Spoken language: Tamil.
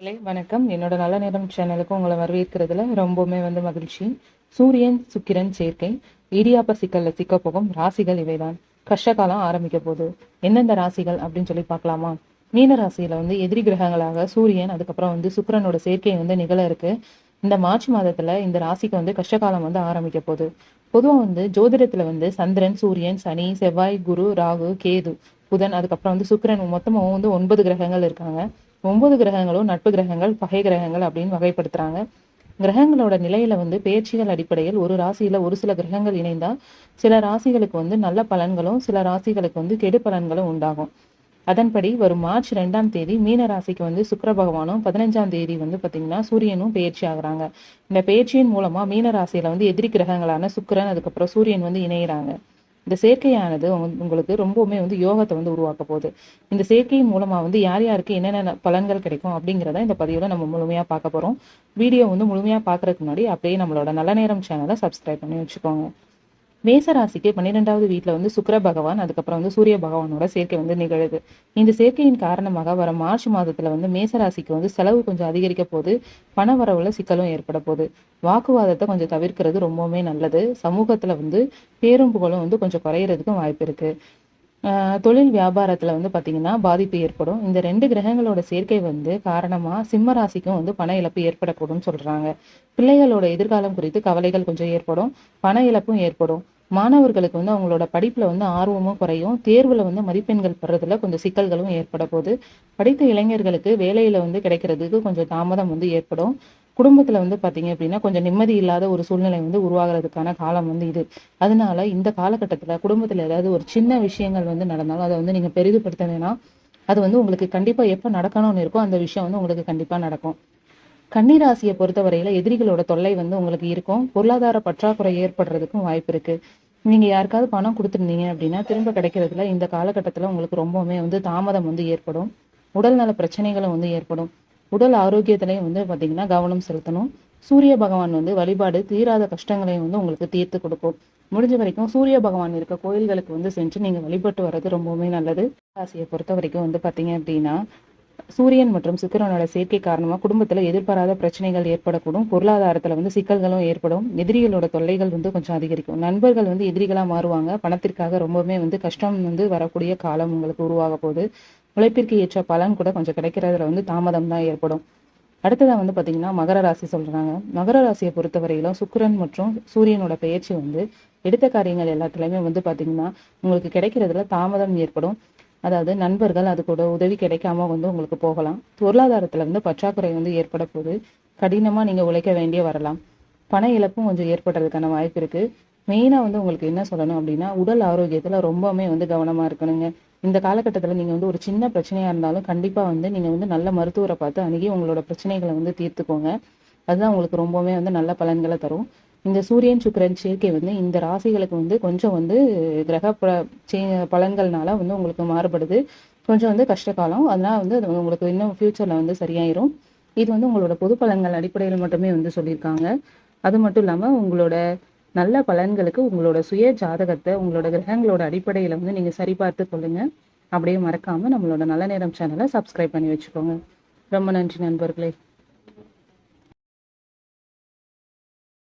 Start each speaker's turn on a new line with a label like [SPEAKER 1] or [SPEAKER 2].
[SPEAKER 1] ஹலோ வணக்கம். என்னோட நல்ல நேரம் சேனலுக்கு உங்களை வரவேற்கிறதுல ரொம்பவுமே வந்து மகிழ்ச்சி. சூரியன் சுக்கிரன் சேர்க்கை இடியாப்ப சிக்கல்ல சிக்க போகும் ராசிகள் இவைதான். கஷ்டகாலம் ஆரம்பிக்க போகுது. எந்தெந்த ராசிகள் அப்படின்னு சொல்லி பார்க்கலாமா? மீன ராசியில வந்து எதிரி கிரகங்களாக சூரியன் அதுக்கப்புறம் வந்து சுக்கிரனோட சேர்க்கை வந்து நிகழ இருக்கு. இந்த மார்ச் மாதத்துல இந்த ராசிக்கு வந்து கஷ்டகாலம் வந்து ஆரம்பிக்க போகுது. பொதுவாக வந்து ஜோதிடத்துல வந்து சந்திரன் சூரியன் சனி செவ்வாய் குரு ராகு கேது புதன் அதுக்கப்புறம் வந்து சுக்கிரன் மொத்தமாக வந்து ஒன்பது கிரகங்கள் இருக்காங்க. ஒன்பது கிரகங்களும் நட்பு கிரகங்கள் பகை கிரகங்கள் அப்படின்னு வகைப்படுத்துறாங்க. கிரகங்களோட நிலையில வந்து பெயர்ச்சிகள் அடிப்படையில் ஒரு ராசியில ஒரு சில கிரகங்கள் இணைந்தால் சில ராசிகளுக்கு வந்து நல்ல பலன்களும் சில ராசிகளுக்கு வந்து கெடு பலன்களும் உண்டாகும். அதன்படி வரும் மார்ச் ரெண்டாம் தேதி மீன ராசிக்கு வந்து சுக்கர பகவானும் பதினஞ்சாம் தேதி வந்து பாத்தீங்கன்னா சூரியனும் பெயர்ச்சி ஆகுறாங்க. இந்த பெயர்ச்சியின் மூலமா மீன ராசியில வந்து எதிரி கிரகங்களான சுக்கரன் அதுக்கப்புறம் சூரியன் வந்து இணையிறாங்க. இந்த சேர்க்கையானது உங்களுக்கு ரொம்பவுமே வந்து யோகத்தை வந்து உருவாக்க போகுது. இந்த சேர்க்கையின் மூலமா வந்து யார் யாருக்கு என்னென்ன பலன்கள் கிடைக்கும் அப்படிங்கிறத இந்த பதிவில் நம்ம முழுமையா பார்க்க போறோம். வீடியோ வந்து முழுமையா பார்க்கறதுக்கு முன்னாடி அப்படியே நம்மளோட நல்ல நேரம் சேனலை சப்ஸ்கிரைப் பண்ணி வச்சுக்கோங்க. மேச ராசிக்கு பன்னிரெண்டாவது வீட்டில் வந்து சுக்கர பகவான் அதுக்கப்புறம் வந்து சூரிய பகவானோட சேர்க்கை வந்து நிகழுது. இந்த சேர்க்கையின் காரணமாக வர மார்ச் மாதத்துல வந்து மேச ராசிக்கு வந்து செலவு கொஞ்சம் அதிகரிக்க போது பண வரவுல சிக்கலும் ஏற்பட போகுது வாக்குவாதத்தை கொஞ்சம் தவிர்க்கிறது ரொம்பவுமே நல்லது. சமூகத்துல வந்து பேரும் புகழும் வந்து கொஞ்சம் குறையிறதுக்கும் வாய்ப்பு இருக்கு. தொழில் வியாபாரத்தில் வந்து பார்த்தீங்கன்னா பாதிப்பு ஏற்படும். இந்த ரெண்டு கிரகங்களோட சேர்க்கை வந்து காரணமாக சிம்ம ராசிக்கும் வந்து பண இழப்பு ஏற்படக்கூடும்னு சொல்கிறாங்க பிள்ளைகளோட எதிர்காலம் குறித்து கவலைகள் கொஞ்சம் ஏற்படும் பண இழப்பும் ஏற்படும். மாணவர்களுக்கு வந்து அவங்களோட படிப்பில் வந்து ஆர்வமும் குறையும். தேர்வில் வந்து மதிப்பெண்கள் பெறதுல கொஞ்சம் சிக்கல்களும் ஏற்பட போகுது. படித்த இளைஞர்களுக்கு வேலையில் வந்து கிடைக்கிறதுக்கு கொஞ்சம் தாமதம் வந்து ஏற்படும். குடும்பத்தில் வந்து பார்த்தீங்க அப்படின்னா கொஞ்சம் நிம்மதி இல்லாத ஒரு சூழ்நிலை வந்து உருவாகிறதுக்கான காலம் வந்து இது. அதனால இந்த காலகட்டத்தில் குடும்பத்தில் ஏதாவது ஒரு சின்ன விஷயங்கள் வந்து நடந்தாலும் அதை வந்து நீங்கள் பெரிதுபடுத்த வேணாம் அது வந்து உங்களுக்கு கண்டிப்பாக எப்போ நடக்கணும்னு இருக்கோ அந்த விஷயம் வந்து உங்களுக்கு கண்டிப்பாக நடக்கும். கன்னிராசியை பொறுத்தவரையில எதிரிகளோட தொல்லை வந்து உங்களுக்கு இருக்கும். பொருளாதார பற்றாக்குறை ஏற்படுறதுக்கும் வாய்ப்பு இருக்கு. நீங்க யாருக்காவது பணம் கொடுத்துருந்தீங்க அப்படின்னா திரும்ப கிடைக்கிறதுல இந்த காலகட்டத்தில் உங்களுக்கு ரொம்பவுமே வந்து தாமதம் வந்து ஏற்படும். உடல்நல பிரச்சனைகளும் வந்து ஏற்படும். உடல் ஆரோக்கியத்திலையும் வந்து பாத்தீங்கன்னா கவனம் செலுத்தணும். சூரிய பகவான் வந்து வழிபாடு தீராத கஷ்டங்களையும் வந்து உங்களுக்கு தீர்த்து கொடுக்கும். முடிஞ்ச வரைக்கும் சூரிய பகவான் இருக்க கோயில்களுக்கு வந்து சென்று நீங்க வழிபட்டு வர்றது ரொம்பவுமே நல்லது. ராசியை பொறுத்த வரைக்கும் வந்து பாத்தீங்க அப்படின்னா சூரியன் மற்றும் சுக்கரனோட சேர்க்கை காரணமா குடும்பத்துல எதிர்பாராத பிரச்சனைகள் ஏற்படக்கூடும். பொருளாதாரத்துல வந்து சிக்கல்களும் ஏற்படும். எதிரிகளோட தொல்லைகள் வந்து கொஞ்சம் அதிகரிக்கும். நண்பர்கள் வந்து எதிரிகளா மாறுவாங்க. பணத்திற்காக ரொம்பவுமே வந்து கஷ்டம் வந்து வரக்கூடிய காலம் உங்களுக்கு உருவாக போகுது. உழைப்பிற்கு ஏற்ற பலன் கூட கொஞ்சம் கிடைக்கிறதுல வந்து தாமதம் தான் ஏற்படும். அடுத்ததாக வந்து பார்த்திங்கன்னா மகர ராசி சொல்கிறாங்க மகர ராசியை பொறுத்தவரையிலும் சுக்கரன் மற்றும் சூரியனோட பெயர்ச்சி வந்து எடுத்த காரியங்கள் எல்லாத்துலேயுமே வந்து பார்த்தீங்கன்னா உங்களுக்கு கிடைக்கிறதுல தாமதம் ஏற்படும். அதாவது நண்பர்கள் அது கூட உதவி கிடைக்காம வந்து உங்களுக்கு போகலாம். பொருளாதாரத்தில் வந்து பற்றாக்குறை வந்து ஏற்பட போகுது. கடினமாக நீங்கள் உழைக்க வேண்டிய வரலாம். பண இழப்பும் கொஞ்சம் ஏற்படுறதுக்கான வாய்ப்பு இருக்குது மெயினாக வந்து உங்களுக்கு என்ன சொல்லணும் அப்படின்னா உடல் ஆரோக்கியத்தில் ரொம்பவுமே வந்து கவனமாக இருக்கணுங்க. இந்த காலகட்டத்தில் நீங்கள் வந்து ஒரு சின்ன பிரச்சனையாக இருந்தாலும் கண்டிப்பாக வந்து நீங்கள் வந்து நல்ல மருத்துவரை பார்த்து அணுகி உங்களோட பிரச்சனைகளை வந்து தீர்த்துக்கோங்க. அதுதான் உங்களுக்கு ரொம்பவுமே வந்து நல்ல பலன்களை தரும். இந்த சூரியன் சுக்கிரன் சேர்க்கை வந்து இந்த ராசிகளுக்கு வந்து கொஞ்சம் வந்து கிரக பலன்கள்னால வந்து உங்களுக்கு மாறுபடுது. கொஞ்சம் வந்து கஷ்டகாலம் அதனால வந்து அது உங்களுக்கு இன்னும் ஃப்யூச்சரில் வந்து சரியாயிரும். இது வந்து உங்களோட பொது பலன்கள் அடிப்படையில் மட்டுமே வந்து சொல்லியிருக்காங்க. அது மட்டும் இல்லாமல் உங்களோட நல்ல பலன்களுக்கு உங்களோட சுய ஜாதகத்தை உங்களோட கிரகங்களோட அடிப்படையில் வந்து நீங்கள் சரிபார்த்து கொள்ளுங்க. அப்படியே மறக்காமல் நம்மளோட நல்ல நேரம் சேனலை சப்ஸ்கிரைப் பண்ணி வச்சுக்கோங்க. ரொம்ப நன்றி நண்பர்களே.